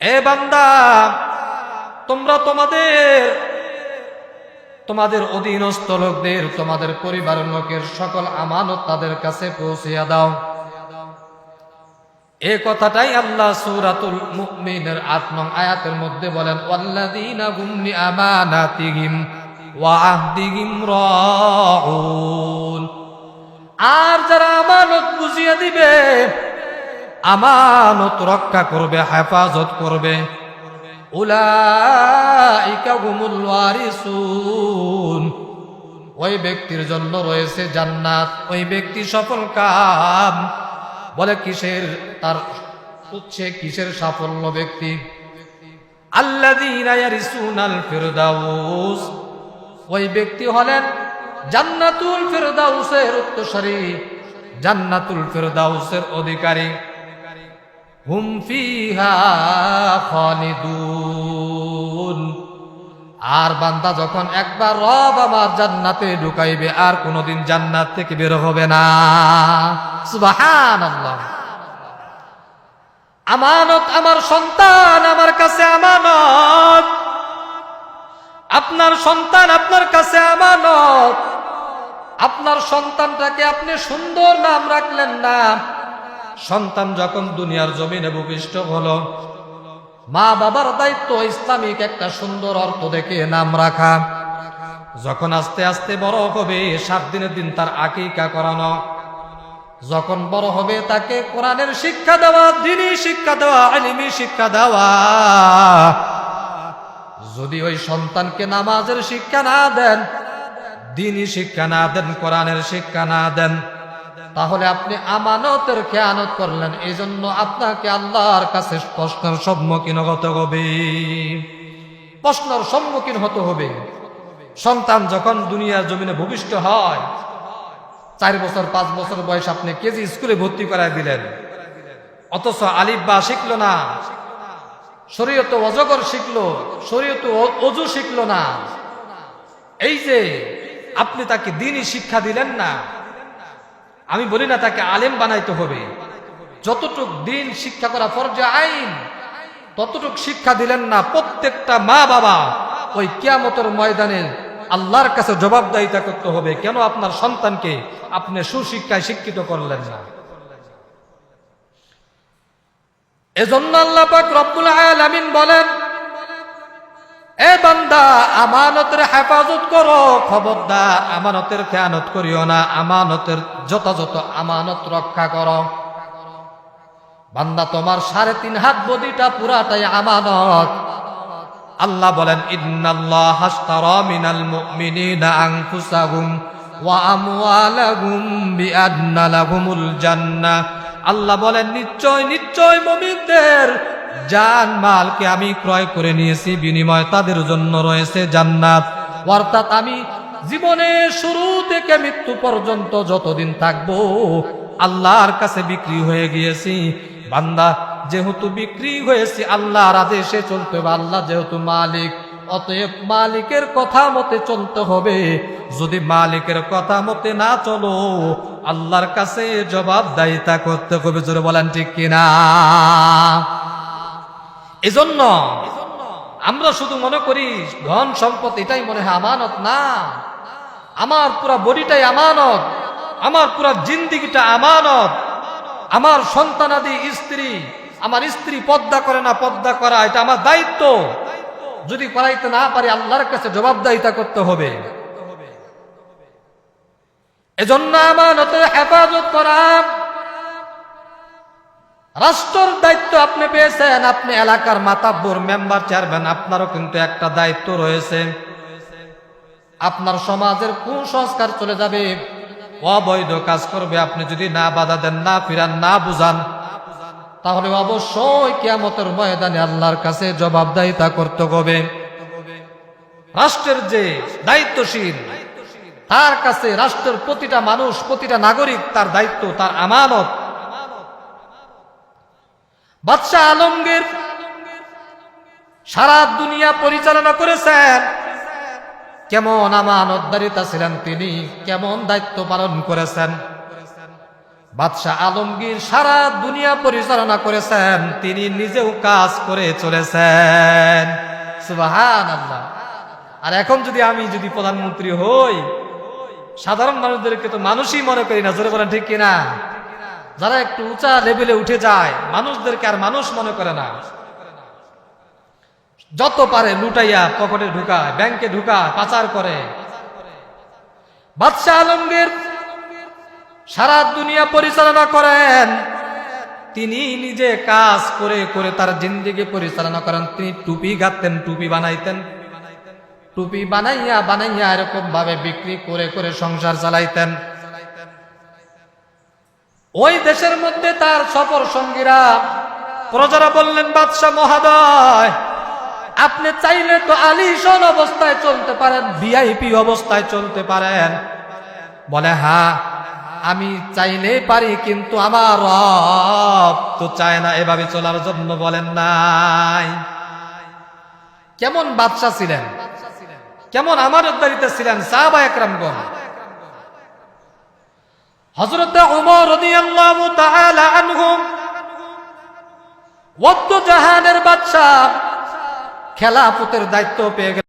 এ বান্দা, তোমরা তোমাদের তোমাদের অধীনস্থ লোকদের, তোমাদের পরিবারের লোকের সকল আমানত তাদের কাছে পৌঁছিয়া দাও। এ কথাটাই আল্লাহ সূরাতুল মুমিনের আট নং আয়াতের মধ্যে বলেন, ওয়াল্লাযীনা হুম লিআমানাতিহিম ওয়া আহদিহিম রাউন। আর যারা আমানত বুঝিয়ে দিবে আমানত রক্ষা করবে, হেফাজত করবে। ওই ব্যক্তির জন্য রয়েছে জান্নাত। ওই ব্যক্তি সফল কাম। বলে কিসের তার হচ্ছে কিসের সাফল্য ব্যক্তি? ফিরদাউস। ওই ব্যক্তি হলেন জান্নাতুল ফিরদাউসের উত্তরসূরি জান্নাতুল ফিরদাউসের অধিকারী। হুম আর বান্দা যখন একবার রব আমার জান্নাতে ঢুকাইবে, আর কোনোদিন জান্নাত থেকে বের হবে না। আমানত আমার সন্তান আমার কাছে আমানত। আপনার সন্তান আপনার কাছে আমানত। আপনার সন্তানটাকে আপনি সুন্দর নাম রাখলেন না সন্তান যখন দুনিয়ার জমিনে ভূপিষ্ঠ হলো, মা বাবার দায়িত্ব ইসলামিক একটা সুন্দর অর্থ দেখে নাম রাখা। যখন আস্তে আস্তে বড় হবে, সাত দিনের দিন তার আকিকা করানো। যখন বড় হবে, তাকে কোরআনের শিক্ষা দেওয়া দিনই শিক্ষা দেওয়া, আলিমি শিক্ষা দেওয়া। যদি ওই সন্তানকে নামাজের শিক্ষা না দেন দিনই শিক্ষা না দেন, কোরআনের শিক্ষা না দেন তাহলে আপনি আমানতের খেয়ানত করলেন। এই জন্য আপনাকে আল্লাহর কাছে প্রশ্নের সম্মুখীন হতে হবে। প্রশ্নের সম্মুখীন হতে হবে। সন্তান যখন দুনিয়ার জমিনে ভূমিষ্ঠ হয়, চার বছর, পাঁচ বছর বয়স আপনি কেজি স্কুলে ভর্তি করায় দিলেন। অথচ আলিফ বা শিখলো না। শরীয়ত অজগর শিখলো, শরীয়ত অজু শিখলো না। এই যে আপনি তাকে দিনই শিক্ষা দিলেন না আমি বলি না তাকে আলেম বানাইতে হবে। যতটুক দিন শিক্ষা করা ফরজে আইন, ততটুক শিক্ষা দিলেন না প্রত্যেকটা মা বাবা। ওই কিয়ামতের ময়দানে আল্লাহর কাছে জবাবদাহিতা করতে হবে। কেন আপনার সন্তানকে আপনি সুশিক্ষায় শিক্ষিত করলেন না? এজন্য আল্লাহ পাক বলেন এ বান্দা, আমানতের হেফাজত করো। খবরদার, আমানতের খেয়ানত করিও না। আমানতের যথাযথ আমানত রক্ষা করো। বান্দা, তোমার সাড়ে তিন হাত বদিটা পুরাটাই আমানত। আল্লাহ বলেন, ইন্নাল্লাহ হাশতারা মিনাল মুমিনিনা আনফুসাহুম ওয়া আমওয়ালাহুম বিআন্না লাহুমুল জান্নাহ। আল্লাহ বলেন, নিশ্চয় নিশ্চয় মুমিনদের জান মালকে আমি ক্রয় করে নিয়েছি, বিনিময় তাদের জন্য রয়েছে জান্নাত। অর্থাৎ আমি জীবনের শুরু থেকে মৃত্যু পর্যন্ত যতদিন থাকব, আল্লাহর কাছে বিক্রি হয়ে গিয়েছি। বান্দা, যেহেতু বিক্রি হয়েছি, আল্লাহর আদেশে চলতে হবে, আল্লাহ যেহেতু মালিক, অতএব মালিকের কথা মতে চলতে হবে। যদি মালিকের কথা মতে না চলো, আল্লাহর কাছে জবাবদাহিতা করতে হবে, জোরে বলেন ঠিক কিনা? এজন্য আমরা শুধু মনে করি, ধন সম্পদ এটাই মনে হয় আমানত না। আমার পুরা বডিটাই আমানত, আমার পুরা জিন্দিগিটা আমানত। আমার সন্তানাদি স্ত্রী, আমার স্ত্রী পদ্মা করে না পদ্মা করা, এটা আমার দায়িত্ব। যদি করাইতে না পারি, আল্লাহর কাছে জবাবদাহিতা করতে হবে। এজন্য আমানতের হেফাজত করা রাষ্ট্রের দায়িত্ব আপনি পেয়েছেন, আপনি এলাকার মাতাব্বর মেম্বার চেয়ারম্যান, আপনারও কিন্তু একটা দায়িত্ব রয়েছে। আপনার সমাজের কুসংস্কার চলে যাবে, অবৈধ কাজ করবে, আপনি যদি না বাধা দেন, না ফিরান, না বুঝান, তাহলে অবশ্যই কিয়ামতের ময়দানে আল্লাহর কাছে জবাবদাহিতা করতে হবে। রাষ্ট্রের যে দায়িত্বশীল, তার কাছে রাষ্ট্রের প্রতিটা মানুষ, প্রতিটা নাগরিক তার দায়িত্ব, তার আমানত বাদশাহ আলমগীর সারা দুনিয়া পরিচালনা করেছেন। কেমন আমানতদারিতা ছিলেন তিনি, কেমন দায়িত্ব পালন করেছেন। বাদশাহ আলমগীর সারা দুনিয়া পরিচালনা করেছেন, তিনি নিজেও কাজ করে চলেছেন। সুবাহান আল্লাহ আর এখন যদি আমি যদি প্রধানমন্ত্রী হই, সাধারণ মানুষদেরকে তো মানুষই মনে করি না, জোরে বলেন ঠিক কিনা? যারা একটু উঁচা লেভেলে উঠে যায়, মানুষদেরকে আর মানুষ মনে করে না। যত পারে লুটাইয়া পকেটে ঢুকায়, ব্যাংকে ঢুকায়, পাচার করে। বাদশাহ আলমগীর সারা দুনিয়া পরিচালনা করেন। তিনি নিজে কাজ করে করে তার জিন্দিগি পরিচালনা করেন। তিনি টুপি গাঁথতেন টুপি বানাইতেন। টুপি বানাইয়া বানাইয়া এরকম ভাবে বিক্রি করে করে সংসার চালাইতেন। ওই দেশের মধ্যে তার সফর সঙ্গীরা প্রজারা বললেন, বাদশাহ মহাদয়, আপনি চাইলে তো আলিশন অবস্থায় চলতে পারেন, ভিআইপি অবস্থায় চলতে পারেন। বলে হ্যাঁ আমি চাইলেই পারি, কিন্তু আমার রব তো চায় না এভাবে চলার জন্য বলেন নাই। কেমন বাদশাহ ছিলেন? কেমন আমার উদ্দারিতে ছিলেন সাহাবা একরামগণ? হজরত উমর খেলাফতের দায়িত্ব পেয়ে গেলেন।